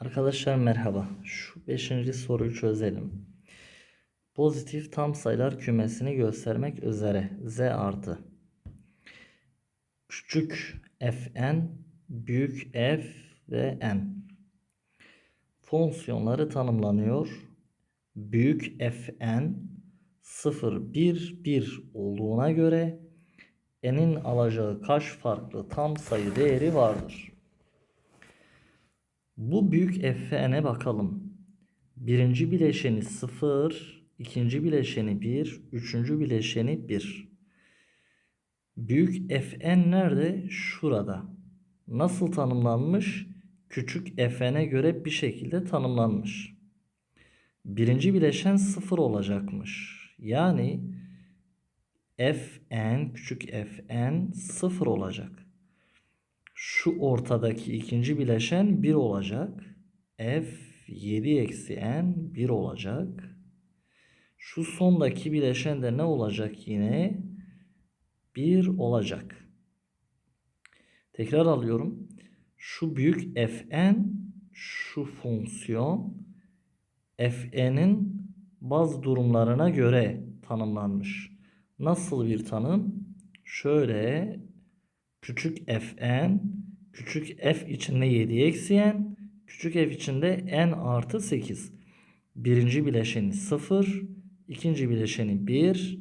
Arkadaşlar merhaba. Şu beşinci soruyu çözelim. Pozitif tam sayılar kümesini göstermek üzere z artı küçük fn büyük f ve n fonksiyonları tanımlanıyor. Büyük fn 0 1 1 olduğuna göre n'in alacağı kaç farklı tam sayı değeri vardır? Bu büyük f'ne bakalım. Birinci bileşeni 0, ikinci bileşeni 1, üçüncü bileşeni 1. Büyük fn nerede? Şurada. Nasıl tanımlanmış? Küçük fn'e göre bir şekilde tanımlanmış. Birinci bileşen 0 olacakmış. Yani fn küçük fn 0 olacak. Şu ortadaki ikinci bileşen 1 olacak. F 7 eksi n 1 olacak. Şu sondaki bileşen de ne olacak yine? 1 olacak. Tekrar alıyorum. Şu büyük fn şu fonksiyon fn'in bazı durumlarına göre tanımlanmış. Nasıl bir tanım? Şöyle küçük fn küçük f içinde 7 eksi n küçük f içinde n artı 8. Birinci bileşeni 0, ikinci bileşeni 1,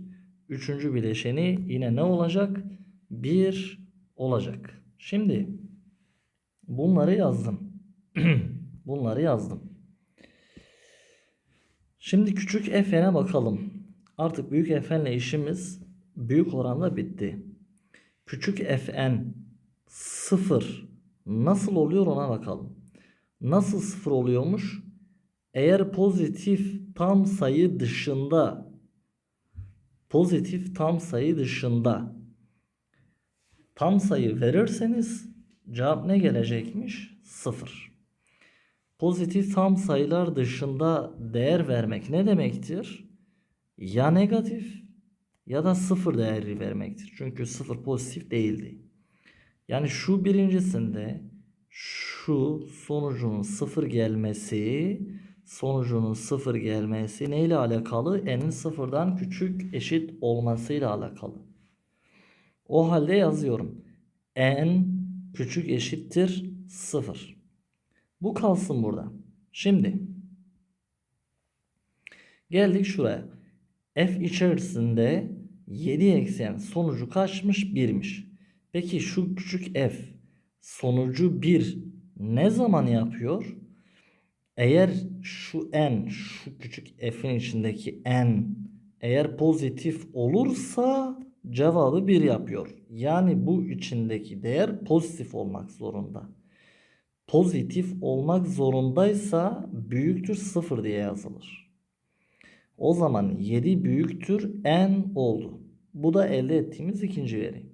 üçüncü bileşeni yine ne olacak? 1 olacak. Şimdi bunları yazdım. bunları yazdım. Şimdi küçük fn'e bakalım. Artık büyük fn'le işimiz büyük oranda bitti. Küçük fn 0 nasıl oluyor ona bakalım. Nasıl 0 oluyormuş? Eğer pozitif tam sayı dışında pozitif tam sayı dışında tam sayı verirseniz cevap ne gelecekmiş? 0. Pozitif tam sayılar dışında değer vermek ne demektir? Ya negatif ya da sıfır değerli vermektir. Çünkü sıfır pozitif değildi. Yani şu birincisinde şu sonucunun sıfır gelmesi sonucunun sıfır gelmesi neyle alakalı? N'in sıfırdan küçük eşit olmasıyla alakalı. O halde yazıyorum. N küçük eşittir sıfır. Bu kalsın burada. Şimdi geldik şuraya. F içerisinde 7 eksen sonucu kaçmış? 1'miş. Peki şu küçük f sonucu 1 ne zaman yapıyor? Eğer şu n, şu küçük f'in içindeki n eğer pozitif olursa cevabı 1 yapıyor. Yani bu içindeki değer pozitif olmak zorunda. Pozitif olmak zorundaysa büyüktür 0 diye yazılır. O zaman 7 büyüktür n oldu. Bu da elde ettiğimiz ikinci veri.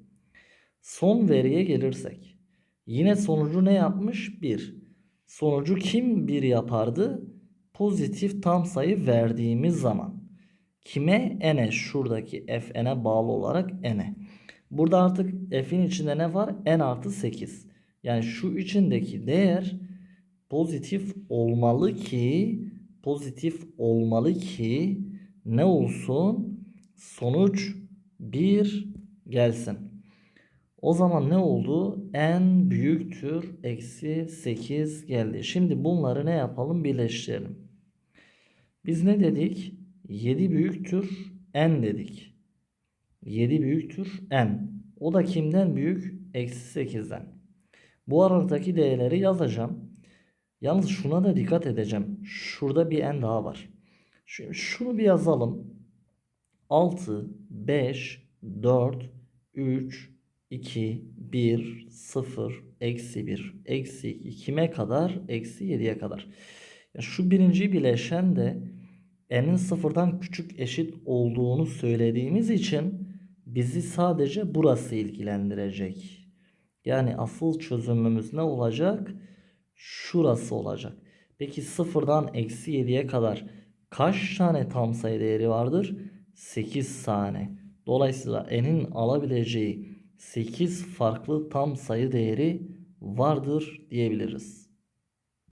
Son veriye gelirsek. Yine sonucu ne yapmış? 1. Sonucu kim 1 yapardı? Pozitif tam sayı verdiğimiz zaman. Kime? n'e. Şuradaki fn'e bağlı olarak n'e. Burada artık f'in içinde ne var? n artı 8. Yani şu içindeki değer pozitif olmalı ki pozitif olmalı ki ne olsun? Sonuç 1 gelsin. O zaman ne oldu? n büyüktür eksi 8 geldi. Şimdi bunları ne yapalım? Birleştirelim. Biz ne dedik? 7 büyüktür n dedik. 7 büyüktür n. O da kimden büyük? Eksi 8'den. Bu aradaki değerleri yazacağım. Yalnız şuna da dikkat edeceğim. Şurada bir n daha var. Şimdi şunu bir yazalım. 6, 5, 4, 3, 2, 1, 0, eksi 1, eksi 2 kime kadar? Eksi 7'ye kadar. Şu birinci bileşen de n'in sıfırdan küçük eşit olduğunu söylediğimiz için bizi sadece burası ilgilendirecek. Yani asıl çözümümüz ne olacak? Şurası olacak. Peki sıfırdan eksi 7'ye kadar kaç tane tam sayı değeri vardır? 8 tane. Dolayısıyla n'in alabileceği 8 farklı tam sayı değeri vardır diyebiliriz.